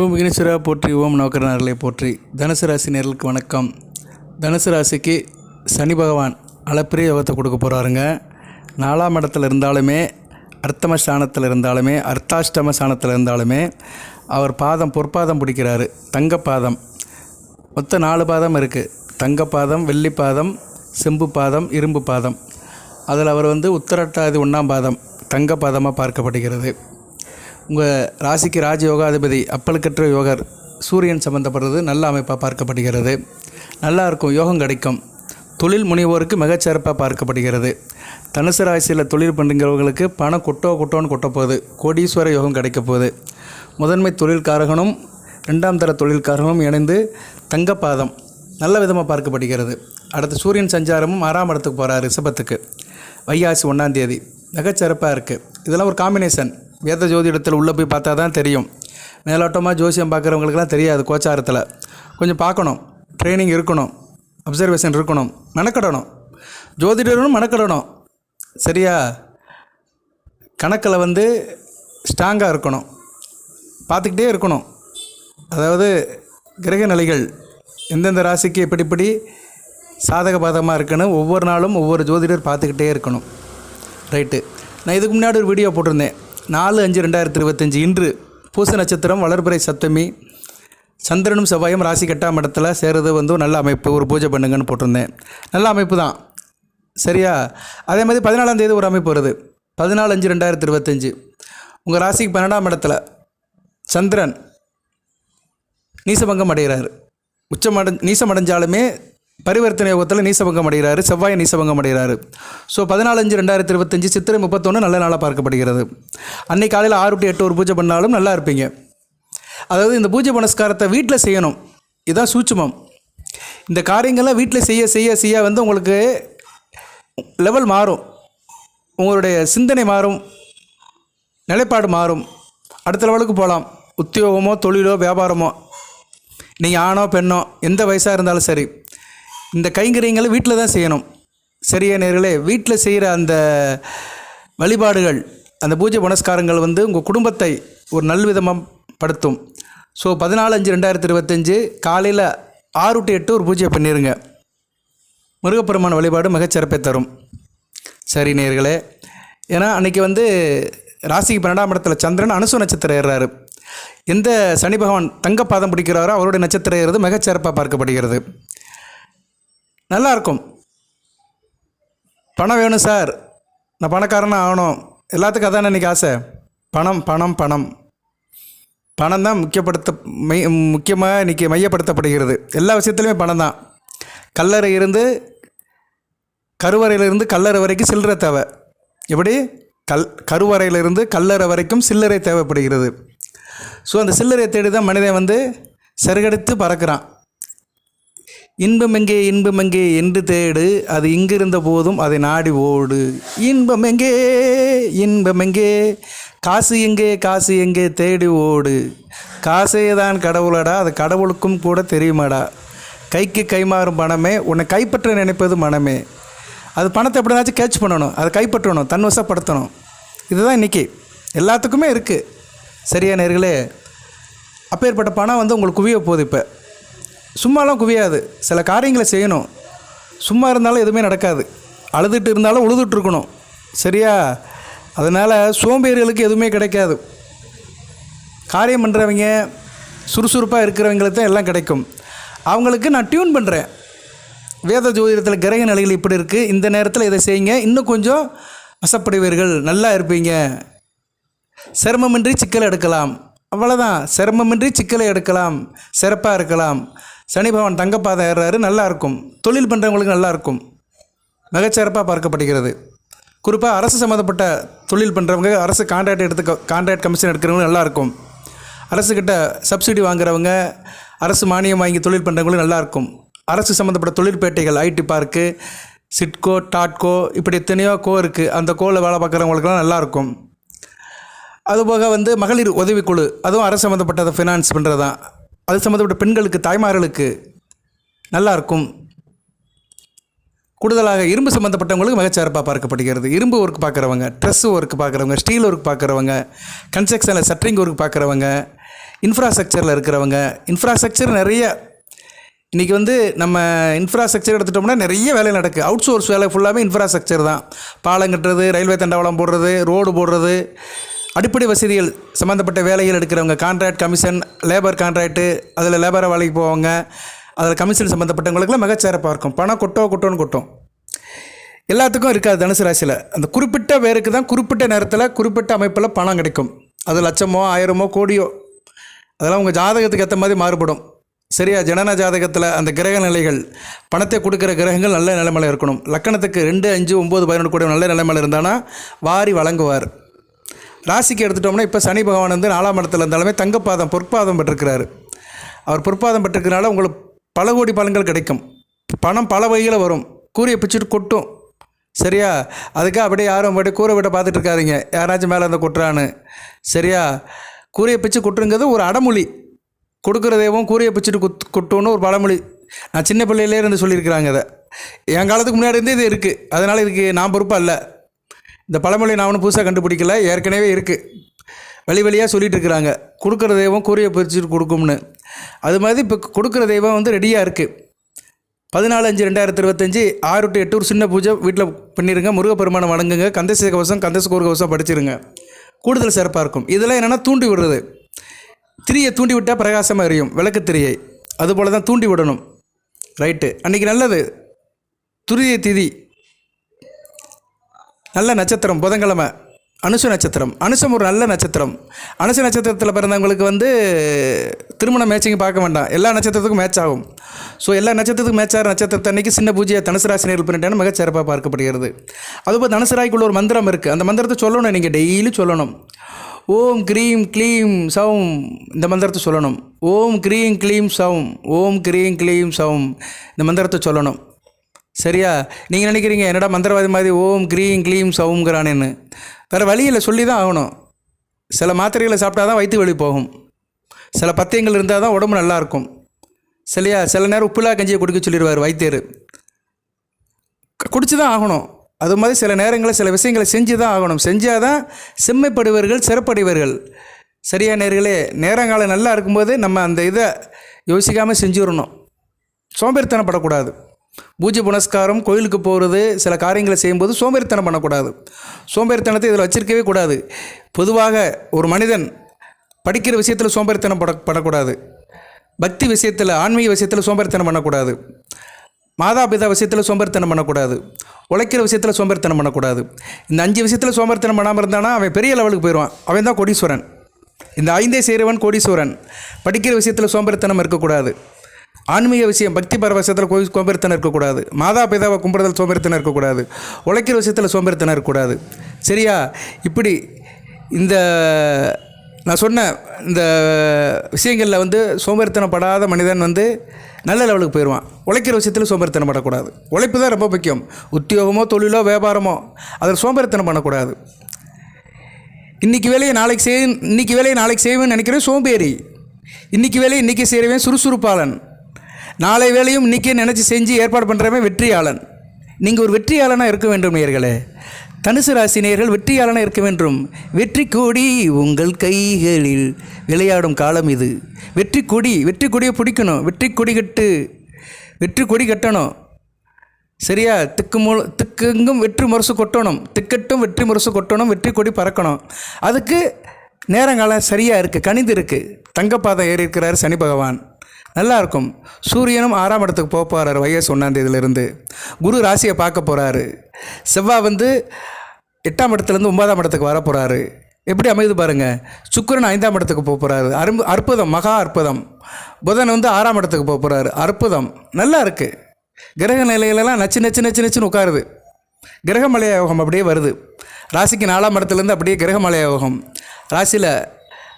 ஓம் விக்னேஸ்வரா போற்றி ஓம் நவக்கரனார்களை போற்றி. தனுசு ராசி நேர்களுக்கு வணக்கம். தனுசு ராசிக்கு சனி பகவான் அளப்பரிய யோகத்தை கொடுக்க போகிறாருங்க நாலாம் இடத்துல இருந்தாலுமே அர்த்தம ஸ்தானத்தில் இருந்தாலுமே அர்த்தாஷ்டம ஸ்தானத்தில் இருந்தாலுமே அவர் பாதம் பொற்பாதம் பிடிக்கிறாரு. தங்கப்பாதம் மொத்தம் நாலு பாதம் இருக்குது தங்கப்பாதம் வெள்ளி பாதம் செம்பு பாதம் இரும்பு பாதம். அதில் அவர் வந்து உத்தரட்டாதி ஒன்றாம் பாதம் தங்க பாதமாக பார்க்கப்படுகிறது. உங்கள் ராசிக்கு ராஜ யோகாதிபதி அப்பலுக்கற்ற யோகர் சூரியன் சம்மந்தப்படுறது நல்ல அமைப்பாக பார்க்கப்படுகிறது. நல்லா இருக்கும் யோகம் கிடைக்கும். தொழில் முனைவோருக்கு மிகச்சிறப்பாக பார்க்கப்படுகிறது. தனுசு ராசியில் தொழில் பண்ணுங்கிறவர்களுக்கு பணம் கொட்டோ கொட்டோன்னு கொட்ட போகுது கோடீஸ்வர யோகம் கிடைக்க போகுது முதன்மை தொழில்காரகனும் ரெண்டாம் தர தொழில்காரகனும் இணைந்து தங்கப்பாதம் நல்ல விதமாக பார்க்கப்படுகிறது. அடுத்து சூரியன் சஞ்சாரமும் ஆறாம் இடத்துக்கு போகிறார் ரிஷபத்துக்கு. வையாசி ஒன்றாந்தேதி மிகச்சிறப்பாக இருக்குது இதெல்லாம் ஒரு காம்பினேஷன் வேத ஜோதிடத்தில் உள்ளே போய் பார்த்தா தான் தெரியும். மேலோட்டமாக ஜோசியம் பார்க்குறவங்களுக்குலாம் தெரியாது கோச்சாரத்தில். கொஞ்சம் பார்க்கணும். ட்ரைனிங் இருக்கணும். அப்சர்வேஷன் இருக்கணும். மெனக்கடணும். ஜோதிடரும் மெனக்கடணும். சரியா? கணக்கில் வந்து ஸ்ட்ராங்காக இருக்கணும். பார்த்துக்கிட்டே இருக்கணும். அதாவது கிரக நிலைகள் எந்தெந்த ராசிக்கு எப்படி சாதக பாதகமாக இருக்குன்னு ஒவ்வொரு நாளும் ஒவ்வொரு ஜோதிடர் பார்த்துக்கிட்டே இருக்கணும். ரைட்டு நான் இதுக்கு முன்னாடி ஒரு வீடியோ போட்டிருந்தேன். நாலு அஞ்சு ரெண்டாயிரத்தி இருபத்தஞ்சி இன்று பூச நட்சத்திரம் வளர்பிறை சப்தமி சந்திரனும் செவ்வாயும் ராசி கட்டாம் இடத்துல சேர்றது வந்து நல்ல அமைப்பு ஒரு பூஜை பண்ணுங்கன்னு போட்டிருந்தேன். நல்ல அமைப்பு தான். சரியா? அதே மாதிரி பதினாலாம் தேதி ஒரு அமைப்பு வருது. பதினாலு அஞ்சு ரெண்டாயிரத்தி இருபத்தஞ்சி. உங்கள் ராசிக்கு பன்னெண்டாம் இடத்துல சந்திரன் நீசபங்கம் அடைகிறார். உச்சமடை நீசம் அடைஞ்சாலுமே பரிவர்த்தனை யோகத்தில் நீசபங்கம் அடைகிறாரு செவ்வாய் நீசபங்கம் அடைகிறாரு. ஸோ பதினாலஞ்சு ரெண்டாயிரத்தி இருபத்தஞ்சி சித்திரை முப்பத்தொன்று நல்ல நாளாக பார்க்கப்படுகிறது. அன்னைக்கு காலையில் ஆறு டு எட்டு ஒரு பூஜை பண்ணாலும் நல்லா இருப்பீங்க. அதாவது இந்த பூஜை புனஸ்காரத்தை வீட்டில் செய்யணும். இதுதான் சூட்சுமம். இந்த காரியங்கள்லாம் வீட்டில் செய்ய செய்ய செய்ய வந்து உங்களுக்கு லெவல் மாறும். உங்களுடைய சிந்தனை மாறும். நிலைப்பாடு மாறும். அடுத்த லெவலுக்கு போகலாம் உத்தியோகமோ தொழிலோ வியாபாரமோ. நீங்கள் ஆணோ பெண்ணோ எந்த வயசாக இருந்தாலும் சரி. இந்த கைங்கரியங்களை வீட்டில் தான் செய்யணும். சரியா நேர்களே வீட்டில் செய்கிற அந்த வழிபாடுகள் அந்த பூஜை புனஸ்காரங்கள் வந்து உங்கள் குடும்பத்தை ஒரு நல்விதமாக படுத்தும். ஸோ பதினாலு அஞ்சு ரெண்டாயிரத்தி இருபத்தஞ்சு காலையில் ஆறு டு எட்டு ஒரு பூஜை பண்ணிடுங்க முருகப்பெருமான வழிபாடு மிகச்சிறப்பை தரும். சரி நேர்களே ஏன்னா அன்றைக்கி வந்து ராசிக்கு பன்னெண்டாம் இடத்துல சந்திரன் அனுசு நட்சத்திரம் ஏறுறாரு. எந்த சனி பகவான் தங்கப்பாதம் பிடிக்கிறாரோ அவருடைய நட்சத்திரம் ஏறுறது மிகச்சிறப்பாக பார்க்கப்படுகிறது. நல்லாயிருக்கும் பணம் வேணும் சார். நான் பணக்காரனாக ஆகணும். எல்லாத்துக்கும் அதானே இன்றைக்கி ஆசை. பணம் பணம் பணம். பணம் தான் முக்கியப்படுத்த மை முக்கியமாக இன்றைக்கி மையப்படுத்தப்படுகிறது. எல்லா விஷயத்துலையுமே பணம் தான். கல்லறை இருந்து கருவறையிலிருந்து கல்லறை வரைக்கும் சில்லறை தேவை. எப்படி? கல் கருவறையிலிருந்து கல்லறை வரைக்கும் சில்லறை தேவைப்படுகிறது. ஸோ அந்த சில்லறை தேடி தான் மனிதன் வந்து சருகடித்து பறக்கிறான். இன்பம் எங்கே இன்பம் எங்கே என்று தேடு அது இங்கிருந்த போதும் அதை நாடி ஓடு. இன்பம் எங்கே இன்பம் எங்கே காசு எங்கே காசு எங்கே தேடி ஓடு. காசே தான் கடவுளடா அது கடவுளுக்கும் கூட தெரியுமாடா. கைக்கு கைமாறும் பணமே உன்னை கைப்பற்ற நினைப்பது மனமே. அது பணத்தை எப்படினாச்சும் கேட்ச் பண்ணணும் அதை கைப்பற்றணும் தன்வசப்படுத்தணும். இதுதான் இன்றைக்கி எல்லாத்துக்குமே இருக்குது சரியா நேர்களே? அப்பேற்பட்ட பணம் வந்து உங்களுக்கு குவிய போகுது இப்போ. சும்மாலாம் குவியாது. சில காரியங்களை செய்யணும். சும்மா இருந்தாலும் எதுவுமே நடக்காது. அழுதுட்டு இருந்தாலும் உழுதுட்ருக்கணும் சரியா? அதனால் சோம்பேறிகளுக்கு எதுவுமே கிடைக்காது. காரியம் பண்ணுறவங்க சுறுசுறுப்பாக இருக்கிறவங்களுக்கு தான் எல்லாம் கிடைக்கும். அவங்களுக்கு நான் டியூன் பண்ணுறேன் வேத ஜோதிடத்தில் கிரக நிலைகள் இப்படி இருக்குது இந்த நேரத்தில் இதை செய்யுங்க. இன்னும் கொஞ்சம் வசப்படுவீர்கள். நல்லா இருப்பீங்க. சிரமமின்றி சிக்கலை எடுக்கலாம். அவ்வளோதான் சிரமமின்றி சிக்கலை எடுக்கலாம் சிறப்பாக இருக்கலாம். சனி பகவான் தங்கப்பாதை ஏறுறாரு நல்லா இருக்கும். தொழில் பண்ணுறவங்களுக்கு நல்லாயிருக்கும் மிகச்சிறப்பாக பார்க்கப்படுகிறது. குறிப்பாக அரசு சம்மந்தப்பட்ட தொழில் பண்ணுறவங்க அரசு கான்ட்ராக்ட் எடுத்து கான்ட்ராக்ட் கமிஷன் எடுக்கிறவங்க நல்லா இருக்கும். அரசுக்கிட்ட சப்சிடி வாங்குறவங்க அரசு மானியம் வாங்கி தொழில் பண்ணுறவங்களும் நல்லாயிருக்கும் அரசு சம்மந்தப்பட்ட தொழிற்பேட்டைகள் ஐடி பார்க்கு சிட்கோ டாட்கோ இப்படி எத்தனையோ கோ இருக்குது அந்த கோவில் வேலை பார்க்குறவங்களுக்குலாம் நல்லாயிருக்கும் அதுபோக வந்து மகளிர் உதவிக்குழு அதுவும் அரசு சம்மந்தப்பட்டதை ஃபினான்ஸ் பண்ணுறது தான் அது சம்மந்தப்பட்ட பெண்களுக்கு தாய்மார்களுக்கு நல்லாயிருக்கும் கூடுதலாக இரும்பு சம்மந்தப்பட்டவங்களுக்கு மிகச்சிறப்பாக பார்க்கப்படுகிறது. இரும்பு ஒர்க் பார்க்குறவங்க ட்ரெஸ் ஒர்க் பார்க்குறவங்க ஸ்டீல் ஒர்க் பார்க்குறவங்க கன்ஸ்ட்ரக்ஷனில் சட்ரிங் ஒர்க் பார்க்குறவங்க இன்ஃப்ராஸ்ட்ரக்சரில் இருக்கிறவங்க இன்ஃப்ராஸ்ட்ரக்சர் நிறைய இன்றைக்கி வந்து நம்ம இன்ஃப்ராஸ்ட்ரக்சர் எடுத்துட்டோம்னா நிறைய வேலை நடக்குது அவுட் சோர்ஸ் வேலை ஃபுல்லாகவே இன்ஃப்ராஸ்ட்ரக்சர் தான். பாலம் கட்டுறது ரயில்வே தண்டவாளம் போடுறது ரோடு போடுறது அடிப்படை வசதிகள் சம்மந்தப்பட்ட வேலைகள் எடுக்கிறவங்க கான்ட்ராக்ட் கமிஷன் லேபர் கான்ட்ராக்ட்டு அதில் லேபரை வேலைக்கு போவாங்க அதில் கமிஷன் சம்மந்தப்பட்டவங்களுக்குலாம் மிகச்சிறப்பாக இருக்கும். பணம் கொட்டோ கொட்டோன்னு கொட்டும். எல்லாத்துக்கும் இருக்காது தனுசு ராசியில். அந்த குறிப்பிட்ட பேருக்கு தான் குறிப்பிட்ட நேரத்தில் குறிப்பிட்ட அமைப்பில் பணம் கிடைக்கும். அது லட்சமோ ஆயிரமோ கோடியோ. அதெல்லாம் உங்கள் ஜாதகத்துக்கு ஏற்ற மாதிரி மாறுபடும். சரியா? ஜனன ஜாதகத்தில் அந்த கிரக நிலைகள் பணத்தை கொடுக்குற கிரகங்கள் நல்ல நிலைமையில் இருக்கணும். லக்கணத்துக்கு ரெண்டு அஞ்சு ஒம்பது பதினொன்று கூட நல்ல நிலைமையில் இருந்தானா வாரி வழங்குவார். ராசிக்கு எடுத்துட்டோம்னா இப்போ சனி பகவான் வந்து நாலாம் இடத்துல இருந்தாலுமே தங்கப்பாதம் பொற்பாதம் பெற்றிருக்கிறாரு. அவர் பொற்பாதம் பெற்றிருக்கிறனால உங்களுக்கு பல கோடி பலன்கள் கிடைக்கும். பணம் பல வகையில் வரும். கூரையை பிச்சுட்டு கொட்டும். சரியா? அதுக்காக அப்படியே யாரும் அப்படியே கூரை விட்ட பார்த்துட்டு இருக்காதிங்க. யாராச்சும் மேலே அந்த கொட்டுறான்னு. சரியா? கூரையை பிச்சு கொட்டுங்கிறது ஒரு அடமொழி. கொடுக்குற தெய்வம் கூரையை பிச்சுட்டு குத் கொட்டுன்னு ஒரு பழமொழி. நான் சின்ன பிள்ளையிலே இருந்து சொல்லியிருக்கிறாங்க அதை. என் காலத்துக்கு முன்னாடி இருந்தே இது இருக்குது அதனால் இதுக்கு நான் பொறுப்பாக இல்லை இந்த பழமொழி நான் ஒன்றும் புதுசாக கண்டுபிடிக்கல ஏற்கனவே இருக்குது வழி வழியாக சொல்லிகிட்டு இருக்கிறாங்க. கொடுக்குற தெய்வம் கூறிய பிரிச்சுட்டு கொடுக்கும்னு. அது மாதிரி இப்போ கொடுக்குற தெய்வம் வந்து ரெடியாக இருக்குது பதினாலு அஞ்சு ரெண்டாயிரத்தி இருபத்தஞ்சி ஆறு டு எட்டு ஒரு சின்ன பூஜை வீட்டில் பண்ணிடுங்க முருகப்பெருமானை வணங்குங்க. கந்தசேக கவசம் கந்தசகோர் கவசம் படிச்சிருங்க. கூடுதல் சிறப்பாக இருக்கும். இதெல்லாம் என்னென்னா தூண்டி விடுறது. திரியை தூண்டி விட்டால் பிரகாசமாக எரியும். விளக்கு திரியை. அதுபோல் தான் தூண்டி விடணும். ரைட்டு அன்றைக்கி நல்லது. துரிய திதி. நல்ல நட்சத்திரம் புதன்கிழமை. அனுச நட்சத்திரம். அனுசம் ஒரு நல்ல நட்சத்திரம். அனுச நட்சத்திரத்தில் பிறந்தவங்களுக்கு வந்து திருமண மேட்சிங் பார்க்க வேண்டாம். எல்லா நட்சத்திரத்துக்கும் மேட்ச் ஆகும். ஸோ எல்லா நட்சத்திரத்துக்கும் மேட்ச் ஆகிற நட்சத்திரத்தை அன்றைக்கி சின்ன பூஜையை தனுசு ராசி நேரில் பண்ணிட்டேன்னு மிகச் சிறப்பாக பார்க்கப்படுகிறது. அதுபோல் தனுசு ராய்க்குள்ள ஒரு மந்திரம் இருக்குது அந்த மந்திரத்தை சொல்லணும் நீங்கள் டெய்லி சொல்லணும். ஓம் க்ரீம் க்ளீம் சவும் இந்த மந்திரத்தை சொல்லணும். ஓம் க்ரீம் க்ளீம் சவும் ஓம் க்ரீம் க்ளீம் சவும் இந்த மந்திரத்தை சொல்லணும். சரியா? நீங்கள் நினைக்கிறீங்க என்னடா மந்திரவாதி மாதிரி ஓம் க்ரீம் க்ளீம் சவுங்கிறானேன்னு வேறு வழியில் சொல்லி தான் ஆகணும். சில மாத்திரைகளை சாப்பிட்டா தான் வயிற்று வலி போகும். சில பத்தியங்கள் இருந்தால் தான் உடம்பு நல்லாயிருக்கும் சரியா? சில நேரம் உப்புலா கஞ்சியை குடிக்க சொல்லிடுவார் வைத்தியர். குடிச்சு தான் ஆகணும். அது மாதிரி சில நேரங்களில் சில விஷயங்களை செஞ்சு தான் ஆகணும். செஞ்சால் தான் செம்மைப்படுவர்கள் சிறப்படைவர்கள் சரியா நேர்களே? நேரங்காலம் நல்லா இருக்கும்போது நம்ம அந்த இதை யோசிக்காமல் செஞ்சுடணும். சோம்பேறித்தனப்படக்கூடாது. பூஜை புனஸ்காரம் கோயிலுக்கு போகிறது சில காரியங்களை செய்யும்போது சோம்பேறித்தனம் பண்ணக்கூடாது. சோம்பேறித்தனத்தை இதில் வச்சிருக்கவே கூடாது. பொதுவாக ஒரு மனிதன் படிக்கிற விஷயத்தில் சோம்பேறித்தனம் பட படக்கூடாது. பக்தி விஷயத்தில் ஆன்மீக விஷயத்தில் சோம்பேறித்தனம் பண்ணக்கூடாது. மாதா பிதா விஷயத்தில் சோம்பேறித்தனம் பண்ணக்கூடாது. உழைக்கிற விஷயத்தில் சோம்பேறித்தனம் பண்ணக்கூடாது. இந்த அஞ்சு விஷயத்தில் சோம்பேறித்தனம் பண்ணாமல் இருந்தானா அவன் பெரிய லெவலுக்கு போயிடுவான் அவன் தான் கோடீஸ்வரன். இந்த ஐந்தே சேருவன் கோடீஸ்வரன். படிக்கிற விஷயத்தில் சோம்பேறித்தனம் இருக்கக்கூடாது. ஆன்மீக விஷயம் பக்தி பரவசத்தில் கோயில் சோம்பேறித்தனம் இருக்கக்கூடாது. மாதா பிதாவை கும்பிடுதல் சோம்பேறித்தனம் இருக்கக்கூடாது. உழைக்கிற விஷயத்தில் சோம்பேறித்தனம் இருக்கக்கூடாது. சரியா? இப்படி இந்த நான் சொன்ன இந்த விஷயங்களில் வந்து சோம்பேறித்தனப்படாத மனிதன் வந்து நல்ல லெவலுக்கு போயிடுவான். உழைக்கிற விஷயத்தில் சோம்பேறித்தனம் படக்கூடாது உழைப்பு தான் ரொம்ப முக்கியம். உத்தியோகமோ தொழிலோ வியாபாரமோ அதில் சோம்பேறித்தனம் பண்ணக்கூடாது. இன்றைக்கி வேலையை நாளைக்கு செய் இன்றைக்கி வேலையை நாளைக்கு செய்வேன்னு நினைக்கிறேன் சோம்பேறி. இன்றைக்கி வேலையை இன்றைக்கி செய்கிறவன் சுறுசுறுப்பாளன். நாளை வேலையும் இன்றைக்கே நினச்சி செஞ்சு ஏற்பாடு பண்ணுறவன் வெற்றியாளன். நீங்கள் ஒரு வெற்றியாளனாக இருக்க வேண்டும் நேர்களே தனுசு ராசி நேர்கள் வெற்றியாளனாக இருக்க வேண்டும். வெற்றி கொடி உங்கள் கைகளில் விளையாடும் காலம் இது. வெற்றி கொடி வெற்றி கொடியை பிடிக்கணும். வெற்றி கொடி கட்டு வெற்றி கொடி கட்டணும். சரியா? திக்கு மூல திக்குங்கும் வெற்றி முரசு கொட்டணும். திக்கட்டும் வெற்றி முரசு கொட்டணும். வெற்றி கொடி பறக்கணும். அதுக்கு நேரங்காலம் சரியாக இருக்குது கணிந்து இருக்குது தங்கப்பாதம் ஏறி இருக்கிறார் சனி பகவான். நல்லாயிருக்கும் சூரியனும் ஆறாம் இடத்துக்கு போக போகிறார் வயசு ஒன்றாந்தேதியிலேருந்து குரு ராசியை பார்க்க போகிறாரு செவ்வாய் வந்து எட்டாம் இடத்துலேருந்து ஒன்பதாம் இடத்துக்கு வர போகிறாரு எப்படி அமைது பாருங்கள் சுக்கிரன் ஐந்தாம் இடத்துக்கு போக போகிறாரு அரும்பு அற்புதம் மகா அற்புதம். புதன் வந்து ஆறாம் இடத்துக்கு போக போகிறாரு அற்புதம். நல்லா இருக்குது கிரக நிலையிலலாம் நச்சு நச்சு நச்சு நச்சுன்னு உட்காருது. கிரகமலையோகம் அப்படியே வருது. ராசிக்கு நாலாம் இடத்துலேருந்து அப்படியே கிரகமலை யோகம் ராசியில்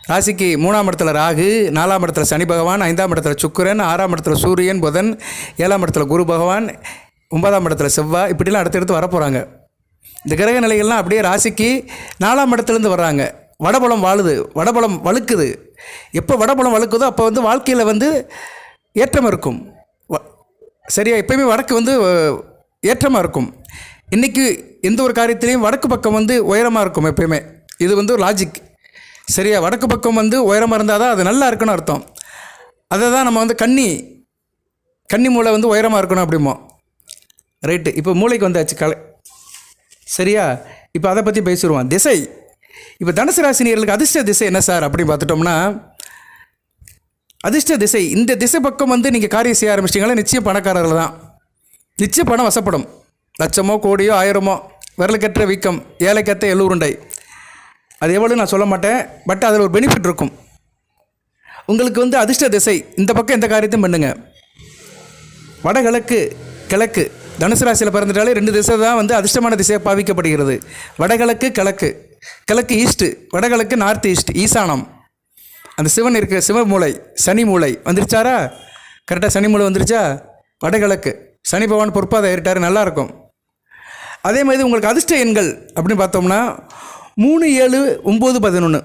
ராசிக்கு மூணாம் இடத்துல ராகு நாலாம் இடத்துல சனி பகவான் ஐந்தாம் இடத்துல சுக்கிரன் ஆறாம் இடத்துல சூரியன் புதன் ஏழாம் இடத்துல குரு பகவான் ஒன்பதாம் இடத்துல செவ்வாய் இப்படிலாம் அடுத்தடுத்து வரப்போகிறாங்க இந்த கிரக நிலைகள்லாம் அப்படியே ராசிக்கு நாலாம் இடத்துலேருந்து வர்றாங்க. வடபலம் வாழுது வடபலம் வழுக்குது. எப்போ வடபலம் வழுக்குதோ அப்போ வந்து வாழ்க்கையில் வந்து ஏற்றம் இருக்கும். வ- சரியா எப்பயுமே வடக்கு வந்து ஏற்றமாக இருக்கும். இன்றைக்கி எந்த ஒரு காரியத்திலையும் வடக்கு பக்கம் வந்து உயரமாக இருக்கும் எப்பயுமே. இது வந்து ஒரு லாஜிக் சரியா வடக்கு பக்கம் வந்து உயரமாக இருந்தால் தான் அது நல்லா இருக்குன்னு அர்த்தம். அதை தான் நம்ம வந்து கன்னி கன்னி மூளை வந்து உயரமாக இருக்கணும் அப்படிமோ ரைட்டு இப்போ மூளைக்கு வந்தாச்சு கலை. சரியா? இப்போ அதை பற்றி பேசிடுவோம். திசை. இப்போ தனுசு ராசினியர்களுக்கு அதிர்ஷ்ட திசை என்ன சார் அப்படின்னு பார்த்துட்டோம்னா அதிர்ஷ்ட திசை. இந்த திசை பக்கம் வந்து நீங்கள் காரியம் செய்ய ஆரம்பிச்சிட்டிங்களா நிச்சயம் பணக்காரர்கள் தான். நிச்சயம் பணம் வசப்படும். லட்சமோ கோடியோ ஆயிரமோ விரலுக்கற்ற வீக்கம் ஏழைக்கற்ற எள்ளூருண்டை அது எவ்வளோ நான் சொல்ல மாட்டேன் பட் அதில் ஒரு பெனிஃபிட் இருக்கும். உங்களுக்கு வந்து அதிர்ஷ்ட திசை இந்த பக்கம் எந்த காரியத்தையும் பண்ணுங்க. வடகிழக்கு கிழக்கு தனுசு ராசியில் பிறந்துட்டாலே ரெண்டு திசை தான் வந்து அதிர்ஷ்டமான திசையாக பாவிக்கப்படுகிறது. வடகிழக்கு கிழக்கு கிழக்கு. ஈஸ்ட்டு வடகிழக்கு நார்த் ஈஸ்ட் ஈசானம். அந்த சிவன் இருக்க சிவ மூளை சனி மூளை வந்துருச்சாரா? கரெக்டாக சனி மூளை வந்துருச்சா? வடகிழக்கு சனி பகவான் பொறுப்பாக ஏறிட்டார் நல்லாயிருக்கும் அதே மாதிரி உங்களுக்கு அதிர்ஷ்ட எண்கள் அப்படின்னு பார்த்தோம்னா மூணு ஏழு ஒம்பது பதினொன்று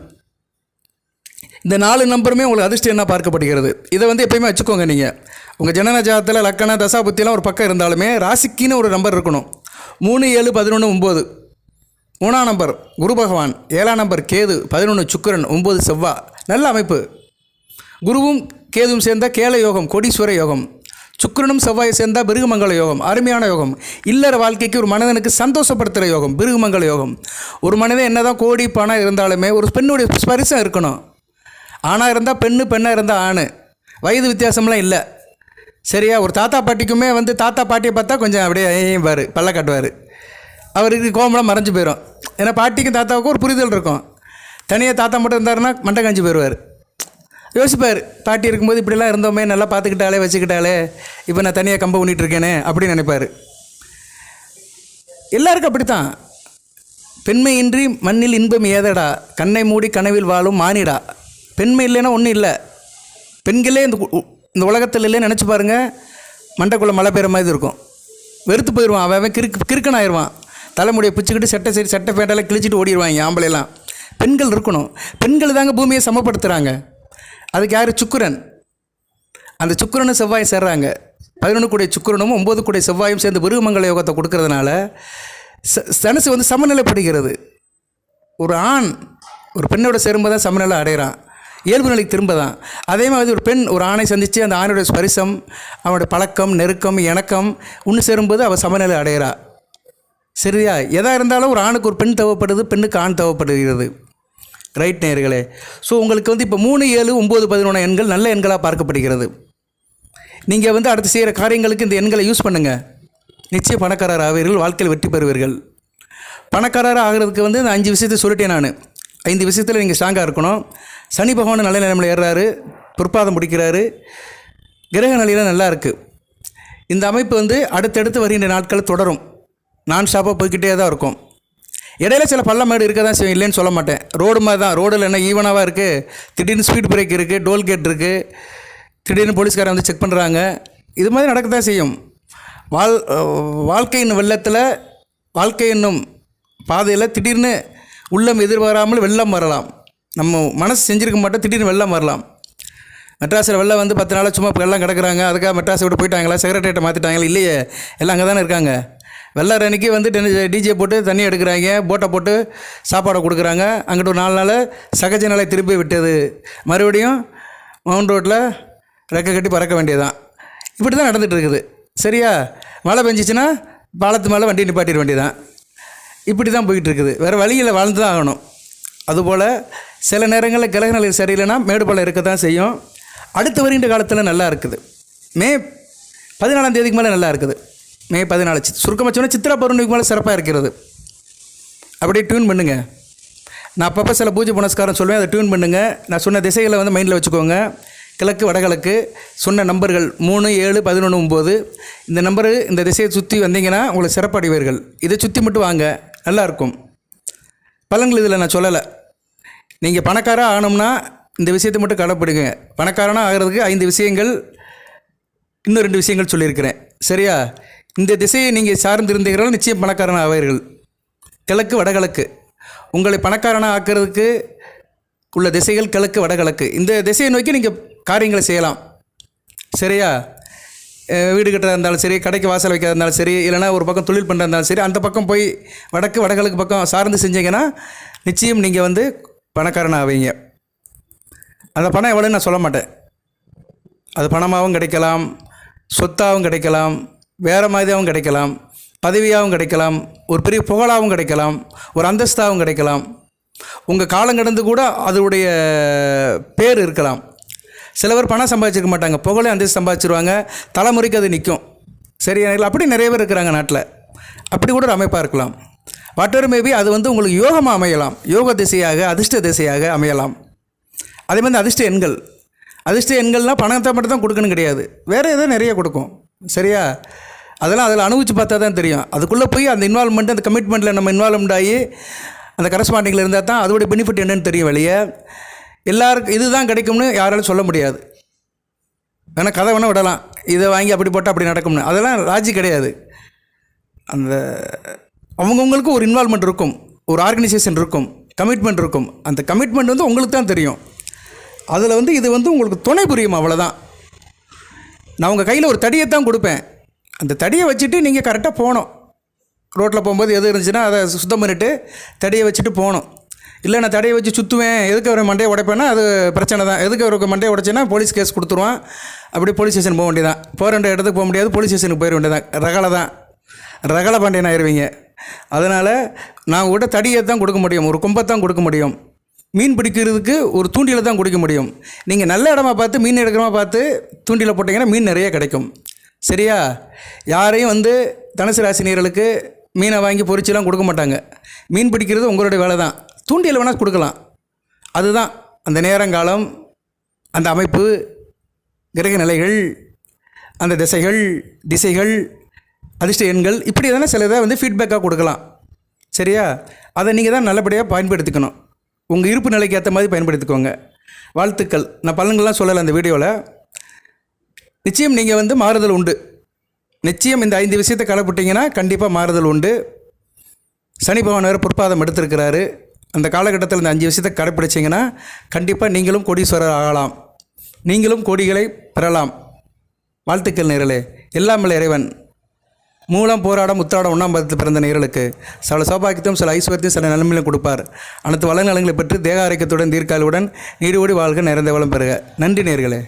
இந்த நாலு நம்பருமே உங்களுக்கு அதிர்ஷ்டம் என்ன பார்க்கப்படுகிறது? இதை வந்து எப்பயுமே வச்சுக்கோங்க நீங்கள் உங்கள் ஜனன ஜாதத்தில் லக்கண தசாபுத்திலாம் ஒரு பக்கம் இருந்தாலுமே ராசிக்குன்னு ஒரு நம்பர் இருக்கணும். மூணு ஏழு பதினொன்று ஒம்பது. மூணாம் நம்பர் குரு பகவான். ஏழாம் நம்பர் கேது. பதினொன்று சுக்கிரன். ஒம்பது செவ்வா. நல்ல அமைப்பு. குருவும் கேதுவும் சேர்ந்த கேல யோகம் கோடீஸ்வர யோகம். சுக்கிரனும் செவ்வாயை சேர்ந்தால் பிருகுமங்கல யோகம் அருமையான யோகம். இல்லற வாழ்க்கைக்கு ஒரு மனிதனுக்கு சந்தோஷப்படுத்துகிற யோகம் பிருகுமங்கல யோகம். ஒரு மனிதன் என்னதான் கோடி பணம் இருந்தாலுமே ஒரு பெண்ணுடைய ஸ்பரிசம் இருக்கணும். ஆணாக இருந்தால் பெண்ணு பெண்ணாக இருந்தால் ஆண். வயது வித்தியாசம்லாம் இல்லை. சரியா? ஒரு தாத்தா பாட்டிக்குமே வந்து தாத்தா பாட்டியை பார்த்தா கொஞ்சம் அப்படியே ஏய்பார் பல்ல காட்டுவார். அவருக்கு கோமலாம் மறைஞ்சு போயிடும் ஏன்னா பாட்டிக்கும் தாத்தாவுக்கும் ஒரு புரிதல் இருக்கும். தனியாக தாத்தா மட்டும் இருந்தாருன்னா மண்டை காஞ்சி போயிடுவார் யோசிப்பார் பாட்டி இருக்கும்போது இப்படிலாம் இருந்தோமே நல்லா பார்த்துக்கிட்டாலே வச்சுக்கிட்டாலே இப்போ நான் தனியாக கம்ப பண்ணிட்டு அப்படின்னு நினைப்பார். எல்லாருக்கும் அப்படித்தான். பெண்மையின்றி மண்ணில் இன்பம் ஏதடா? கண்ணை மூடி கனவில் வாழும் மானிடா? பெண்மை இல்லைன்னா ஒன்றும் இல்லை. பெண்களே இந்த இந்த உலகத்தில் இல்லைன்னு நினச்சி பாருங்க மண்டைக்குள்ளே மழை பெய்கிற மாதிரி இருக்கும். வெறுத்து போயிடுவான் அவன் அவன் கிறுக்கு கிறுக்கனாயிடுவான் தலைமுடியை பிச்சுக்கிட்டு சட்டை சரி சட்டை பேட்டெல்லாம் கிழிச்சிட்டு ஓடிடுவாங்க ஆம்பளைலாம் பெண்கள் இருக்கணும். பெண்கள் தாங்க பூமியை சமப்படுத்துகிறாங்க அதுக்கு யார்? சுக்கிரன். அந்த சுக்குரனும் செவ்வாயும் சேர்றாங்க. பதினொன்று கூடிய சுக்கிரனும் ஒம்பது கூடிய செவ்வாயும் சேர்ந்து விருகமங்கல யோகத்தை கொடுக்கறதுனால ச தனுசு வந்து சமநிலைப்படுகிறது. ஒரு ஆண் ஒரு பெண்ணோட சேரும்போது தான் சமநிலை அடைகிறான் இயல்பு நிலைக்கு திரும்ப தான் அதே மாதிரி ஒரு பெண் ஒரு ஆணை சந்தித்து அந்த ஆணுடைய ஸ்பரிசம் அவனுடைய பழக்கம் நெருக்கம் இணக்கம் ஒன்று சேரும்போது அவள் சமநிலை அடைகிறா சரியா? எதாக இருந்தாலும் ஒரு ஆணுக்கு ஒரு பெண் தேவைப்படுது பெண்ணுக்கு ஆண் தேவைப்படுகிறது. ரைட் நேயர்களே. ஸோ உங்களுக்கு வந்து இப்போ மூணு ஏழு ஒம்பது பதினொன்று எண்கள் நல்ல எண்களாக பார்க்கப்படுகிறது. நீங்கள் வந்து அடுத்து செய்கிற காரியங்களுக்கு இந்த எண்களை யூஸ் பண்ணுங்கள் நிச்சயம் பணக்காரர் ஆவீர்கள் வாழ்க்கையில் வெற்றி பெறுவீர்கள். பணக்காரராக ஆகிறதுக்கு வந்து இந்த அஞ்சு விஷயத்தை சொல்லிட்டேன் நான். ஐந்து விஷயத்தில் நீங்கள் ஸ்ட்ராங்காக இருக்கணும். சனி பகவான் நல்ல நிலைமையில் ஏறுறாரு பிற்பாதம் முடிக்கிறாரு. கிரக நிலையில் நல்லா இருக்குது இந்த அமைப்பு வந்து அடுத்தடுத்து வருகின்ற நாட்கள் தொடரும். நான் ஸ்டாப்பாக போய்கிட்டே தான் இருக்கும். இடையில சில பள்ளமேடு இருக்க தான் செய்யும் இல்லைன்னு சொல்ல மாட்டேன். ரோடு மாதிரி தான். ரோடில் என்ன ஈவனாகவாக இருக்குது திடீர்னு ஸ்பீட் பிரேக் இருக்குது டோல்கேட் இருக்குது திடீர்னு போலீஸ்காரன் வந்து செக் பண்ணுறாங்க இது மாதிரி நடக்க தான் செய்யும். வாழ் வாழ்க்கையின் வெள்ளத்தில் வாழ்க்கை என்னும் பாதையில் திடீர்னு உள்ளம் எதிர்பாராமல் வெள்ளம் வரலாம். நம்ம மனசு செஞ்சுருக்க மாட்டோம் திடீர்னு வெள்ளம் வரலாம். மெட்ராஸில் வெளில வந்து பத்து நாளாக சும்மா எல்லாம் கிடக்குறாங்க. அதுக்காக மெட்ராஸை விட்டு போயிட்டாங்களா? செக்ரட்டரியேட்டை மாற்றிட்டாங்களா இல்லையே. எல்லாம் அங்கே தானே இருக்காங்க. வெள்ளாறு அன்னைக்கு வந்து டிஜே போட்டு தண்ணி எடுக்கிறாங்க. போட்டை போட்டு சாப்பாடை கொடுக்குறாங்க. அங்கிட்டு ஒரு நாலு நாள் சகஜ நிலை திருப்பி விட்டது. மறுபடியும் மவுண்ட் ரோட்டில் ரெக்கை கட்டி பறக்க வேண்டியதுதான். இப்படி தான் நடந்துகிட்டு இருக்குது. சரியா? மழை பெஞ்சிச்சுன்னா பாலத்து மேலே வண்டி நிப்பாட்டிட வேண்டியதான் இப்படி தான் போயிட்டு இருக்குது. வேறு வழியில் வாழ்ந்து தான் ஆகணும். அதுபோல் சில நேரங்களில் கிழக்கு நிலை சரியில்லைன்னா மேடு பள்ளம் இருக்க தான் செய்யும். அடுத்து வருகின்ற காலத்தில் நல்லா இருக்குது. மே பதினாலாம் தேதிக்கு மேலே நல்லா இருக்குது. மே பதினாலு. சுருக்கமாக சொன்னால் சித்திரா பௌர்ணமிக்கு மேலே சிறப்பாக இருக்கிறது. அப்படியே டியூன் பண்ணுங்க. நான் அப்பப்போ சில பூஜை புனஸ்காரம் சொல்லுவேன் அதை டியூன் பண்ணுங்க. நான் சொன்ன திசைகளை வந்து மைண்டில் வச்சுக்கோங்க. கிழக்கு வடகிழக்கு சொன்ன நம்பர்கள் மூணு ஏழு பதினொன்று ஒம்பது இந்த நம்பரு இந்த திசையை சுற்றி வந்தீங்கன்னா உங்களுக்கு சிறப்படைவீர்கள். இதை சுற்றி மட்டும் வாங்க நல்லாயிருக்கும் பலன்கள் இதில் நான் சொல்லலை. நீங்கள் பணக்காராக ஆகணும்னா இந்த விஷயத்தை மட்டும் கடைப்பிடிங்க. பணக்காரனாக ஆகிறதுக்கு ஐந்து விஷயங்கள் இன்னும் ரெண்டு விஷயங்கள் சொல்லியிருக்கிறேன். சரியா? இந்த திசையை நீங்கள் சார்ந்திருந்தீர்கள் நிச்சயம் பணக்காரன் ஆவீர்கள் கிழக்கு வடகிழக்கு. உங்களை பணக்காரனாக ஆக்கிறதுக்கு உள்ள திசைகள் கிழக்கு வடகிழக்கு. இந்த திசையை நோக்கி நீங்கள் காரியங்களை செய்யலாம். சரியா? வீடு கட்டுறதா இருந்தாலும் சரி கடைக்கு வாசல் வைக்கிறதா இருந்தாலும் சரி இல்லைனா ஒரு பக்கம் தொழில் பண்ணுறதா இருந்தாலும் சரி அந்த பக்கம் போய் வடக்கு வடகிழக்கு பக்கம் சார்ந்து செஞ்சீங்கன்னா நிச்சயம் நீங்கள் வந்து பணக்காரன் ஆவீங்க அந்த பணம் எவ்வளோன்னு நான் சொல்ல மாட்டேன். அது பணமாகவும் கிடைக்கலாம் சொத்தாகவும் கிடைக்கலாம் வேறு மாதிரியாகவும் கிடைக்கலாம் பதவியாகவும் கிடைக்கலாம் ஒரு பெரிய புகழாகவும் கிடைக்கலாம் ஒரு அந்தஸ்தாகவும் கிடைக்கலாம். உங்கள் காலம் கடந்து கூட அதனுடைய பேர் இருக்கலாம். சில பேர் பணம் சம்பாதிச்சிருக்க மாட்டாங்க புகழே அந்தஸ்து சம்பாதிச்சிருவாங்க தலைமுறைக்கு அது நிற்கும் சரி அப்படி நிறைய பேர் இருக்கிறாங்க நாட்டில். அப்படி கூட ஒரு அமைப்பாக இருக்கலாம். வாட்டர் மேபி அது வந்து உங்களுக்கு யோகமாக அமையலாம். யோக திசையாக அதிர்ஷ்ட திசையாக அமையலாம். அதே மாதிரி அதிர்ஷ்ட எண்கள். அதிர்ஷ்ட எண்கள்னால் பணத்தை மட்டும் தான் கொடுக்கணும் கிடையாது. வேறு எதுவும் நிறைய கொடுக்கும். சரியா? அதெல்லாம் அதில் அனுபவிச்சு பார்த்தா தான் தெரியும். அதுக்குள்ளே போய் அந்த இன்வால்மெண்ட் அந்த கமிட்மெண்ட்டில் நம்ம இன்வால்மெண்ட் ஆகி அந்த கரஸ்பாண்டிங்கில் இருந்தால் தான் அதோடைய பெனிஃபிட் என்னன்னு தெரியும் வெளியே எல்லாருக்கும் இதுதான் கிடைக்கும்னு யாராலும் சொல்ல முடியாது. வேணால் கதை வேணால் விடலாம். இதை வாங்கி அப்படி போட்டால் அப்படி நடக்கும்னு. அதெல்லாம் ராஜி கிடையாது. அந்த அவங்கவுங்களுக்கு ஒரு இன்வால்மெண்ட் இருக்கும். ஒரு ஆர்கனைசேஷன் இருக்கும். கமிட்மெண்ட் இருக்கும். அந்த கமிட்மெண்ட் வந்து உங்களுக்கு தான் தெரியும். அதில் வந்து இது வந்து உங்களுக்கு துணை புரியும் அவ்வளோதான் நான் உங்கள் கையில் ஒரு தடியை தான் கொடுப்பேன். அந்த தடியை வச்சுட்டு நீங்கள் கரெக்டாக போகணும். ரோட்டில் போகும்போது எது இருந்துச்சுன்னா அதை சுத்தம் பண்ணிவிட்டு தடியை வச்சுட்டு போகணும். இல்லை நான் தடையை வச்சு சுற்றுவேன் எதுக்கு அவர் மண்டையை உடைப்பேன்னா அது பிரச்சனை தான். எதுக்கு அவருக்கு மண்டையை உடைச்சேன்னா போலீஸ் கேஸ் கொடுத்துருவான். அப்படி போலீஸ் ஸ்டேஷன் போக வேண்டியதான் போகிற ரெண்டு இடத்துக்கு போக முடியாது போலீஸ் ஸ்டேஷனுக்கு போயிட வேண்டியதான் ரகலை தான். ரகலை பாண்டியன் ஆயிடுவீங்க அதனால் நான் உங்கள்கிட்ட தடியை தான் கொடுக்க முடியும் ஒரு கும்பை தான் கொடுக்க முடியும். மீன் பிடிக்கிறதுக்கு ஒரு தூண்டியில் தான் கொடுக்க முடியும். நீங்கள் நல்ல இடமா பார்த்து மீன் எடுக்கிறமா பார்த்து தூண்டியில் போட்டிங்கன்னா மீன் நிறைய கிடைக்கும். சரியா? யாரையும் வந்து தனுசு ராசினியர்களுக்கு மீனை வாங்கி பொரிச்சுலாம் கொடுக்க மாட்டாங்க. மீன் பிடிக்கிறது உங்களுடைய வேலை தான் தூண்டியில் வேணால் கொடுக்கலாம். அதுதான் அந்த நேரங்காலம் அந்த அமைப்பு கிரக நிலைகள் அந்த திசைகள் திசைகள் அதிர்ஷ்ட எண்கள் இப்படி தானே சில இதை வந்து ஃபீட்பேக்காக கொடுக்கலாம். சரியா? அதை நீங்கள் தான் நல்லபடியாக பயன்படுத்திக்கணும். உங்கள் இருப்பு நிலைக்கு ஏற்ற மாதிரி பயன்படுத்திக்கோங்க. வாழ்த்துக்கள். நான் பலன்கள்லாம் சொல்லலை அந்த வீடியோவில் நிச்சயம் நீங்கள் வந்து மாறுதல் உண்டு. நிச்சயம் இந்த ஐந்து விஷயத்தை கடைப்பிட்டிங்கன்னா கண்டிப்பாக மாறுதல் உண்டு. சனி பகவான் வேறு பொற்பாதம் எடுத்திருக்கிறாரு. அந்த காலகட்டத்தில் இந்த அஞ்சு விஷயத்தை கடைப்பிடிச்சிங்கன்னா கண்டிப்பாக நீங்களும் கோடீஸ்வரர் ஆகலாம். நீங்களும் கோடிகளை பெறலாம். வாழ்த்துக்கள் நேரலே எல்லாம் இறைவன். மூலம் போராடம் உத்திராடம் ஒன்றாம் பதத்தில் பிறந்த நேர்களுக்கு சில சௌபாக்கியத்தையும் சில ஐஸ்வர்யத்தையும் சில நன்மையிலும் கொடுப்பார். அனைத்து வளநலங்களை பெற்று தேக ஆரோக்கியத்துடன் தீர்க்காலுடன் நீரோடி வாழ்க நிறைந்த வளம் பெறுக. நன்றி நேர்களே.